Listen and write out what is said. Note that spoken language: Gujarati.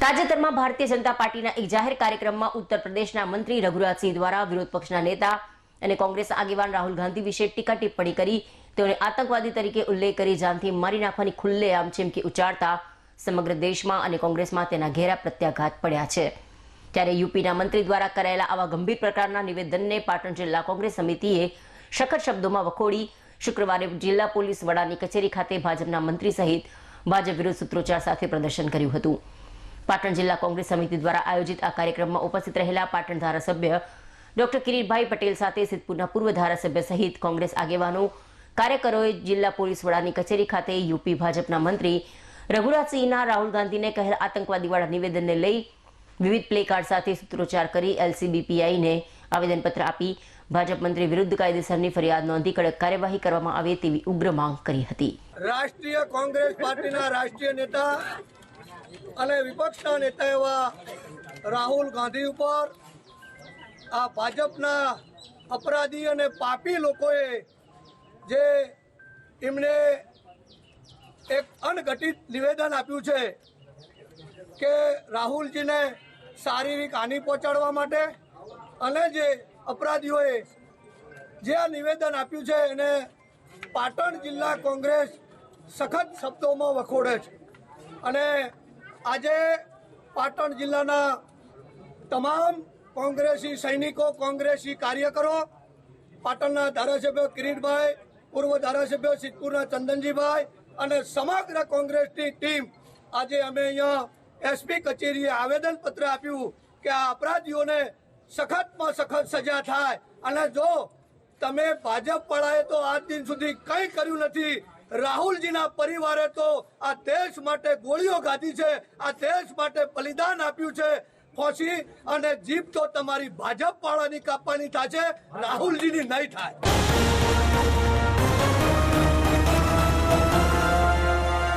તાજેતરમાં ભારતીય જનતા પાર્ટીના એક જાહેર કાર્યક્રમમાં ઉત્તર પ્રદેશના મંત્રી રઘુરાજસિંહ દ્વારા વિરોધ પક્ષના નેતા અને કોંગ્રેસ આગેવાન રાહુલ ગાંધી વિશે ટીકા ટિપ્પણી કરી. તેઓને આતંકવાદી તરીકે ઉલ્લેખ કરી જાનથી મારી નાખવાની ખુલ્લેઆમ ચીમકી ઉચ્ચારતા સમગ્ર દેશમાં અને કોંગ્રેસમાં તેના ઘેરા પ્રત્યાઘાત પડ્યા છે. ત્યારે યુપીના મંત્રી દ્વારા કરાયેલા આવા ગંભીર પ્રકારના નિવેદનને પાટણ જિલ્લા કોંગ્રેસ સમિતિએ સખત શબ્દોમાં વખોડી. શુક્રવારે જિલ્લા પોલીસ વડાની કચેરી ખાતે ભાજપના મંત્રી સહિત ભાજપ વિરુદ્ધ સૂત્રોચ્ચાર સાથે પ્રદર્શન કર્યું હતું. પાટણ જિલ્લા કોંગ્રેસ સમિતિ દ્વારા આયોજિત આ કાર્યક્રમમાં ઉપસ્થિત રહેલા પાટણ ધારાસભ્ય ડોક્ટર કિરીટભાઈ પટેલ સાથે સિદ્ધપુરના પૂર્વ ધારાસભ્ય સહિત કોંગ્રેસ આગેવાનો, કાર્યકરોએ જિલ્લા પોલીસ વડાની કચેરી ખાતે યુપી ભાજપના મંત્રી રઘુરાજસિંહના, રાહુલ ગાંધીને કહેલ આતંકવાદીવાળા નિવેદનને લઈ વિવિધ પ્લે કાર્ડ સાથે સૂત્રોચ્ચાર કરી એલસીબીપીઆઈને આવેદનપત્ર આપી ભાજપ મંત્રી વિરુદ્ધ કાયદેસરની ફરિયાદ નોંધી કડક કાર્યવાહી કરવામાં આવે તેવી ઉગ્ર માંગ કરી હતી. રાષ્ટ્રીય કોંગ્રેસ પાર્ટીના રાષ્ટ્રીય નેતા અને વિપક્ષના નેતા એવા રાહુલ ગાંધી ઉપર આ ભાજપના અપરાધી અને પાપી લોકોએ જે એમને એક અનઘટિત નિવેદન આપ્યું છે કે રાહુલજીને શારીરિક હાનિ પહોંચાડવા માટે અને જે અપરાધીઓએ જે આ નિવેદન આપ્યું છે એને પાટણ જિલ્લા કોંગ્રેસ સખત શબ્દોમાં વખોડે છે. અને આજે પાટણ જિલ્લાના તમામ કોંગ્રેસી સૈનિકો, કોંગ્રેસી કાર્યકરો, પાટણના ધારાસભ્ય કિરીટભાઈ, પૂર્વ ધારાસભ્ય સિદ્ધપુરના ચંદનજીભાઈ અને સમગ્ર કોંગ્રેસની ટીમ આજે અમે અહીંયા એસપી કચેરીએ આવેદનપત્ર આપ્યું કે આ અપરાધીઓને સખતમાં સખત સજા થાય. અને જો તમે ભાજપ વાળાએ તો આજ દિન સુધી કંઈ કર્યું નથી. રાહુલજીના પરિવારે તો આ દેશ માટે ગોળીઓ ગાધી છે, આ દેશ માટે બલિદાન આપ્યું છે. ફોસી અને જીભ તો તમારી ભાજપ વાળાની કાપવાની થશે રાહુલજીની નહીં થાય.